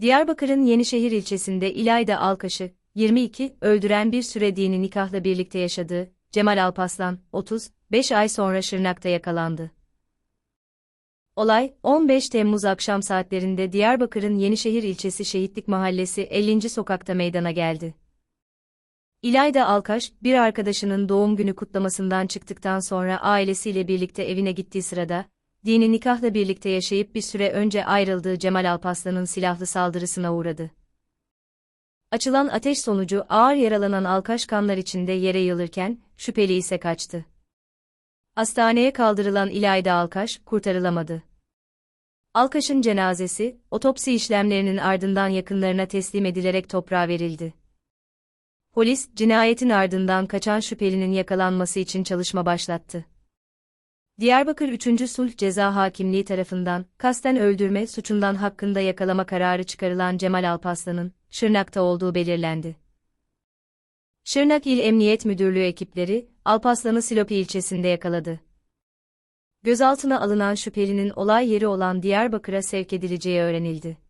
Diyarbakır'ın Yenişehir ilçesinde İlayda Alkaş'ı, 22, öldüren bir süre dini nikahla birlikte yaşadığı, Cemal Alpaslan, 30, 5 ay sonra Şırnak'ta yakalandı. Olay, 15 Temmuz akşam saatlerinde Diyarbakır'ın Yenişehir ilçesi Şehitlik Mahallesi 50. sokakta meydana geldi. İlayda Alkaş, bir arkadaşının doğum günü kutlamasından çıktıktan sonra ailesiyle birlikte evine gittiği sırada, dini nikahla birlikte yaşayıp bir süre önce ayrıldığı Cemal Alpaslan'ın silahlı saldırısına uğradı. Açılan ateş sonucu ağır yaralanan Alkaş kanlar içinde yere yığılırken, şüpheli ise kaçtı. Hastaneye kaldırılan İlayda Alkaş, kurtarılamadı. Alkaş'ın cenazesi, otopsi işlemlerinin ardından yakınlarına teslim edilerek toprağa verildi. Polis, cinayetin ardından kaçan şüphelinin yakalanması için çalışma başlattı. Diyarbakır 3. Sulh Ceza Hakimliği tarafından kasten öldürme suçundan hakkında yakalama kararı çıkarılan Cemal Alpaslan'ın Şırnak'ta olduğu belirlendi. Şırnak İl Emniyet Müdürlüğü ekipleri Alpaslan'ı Silopi ilçesinde yakaladı. Gözaltına alınan şüphelinin olay yeri olan Diyarbakır'a sevk edileceği öğrenildi.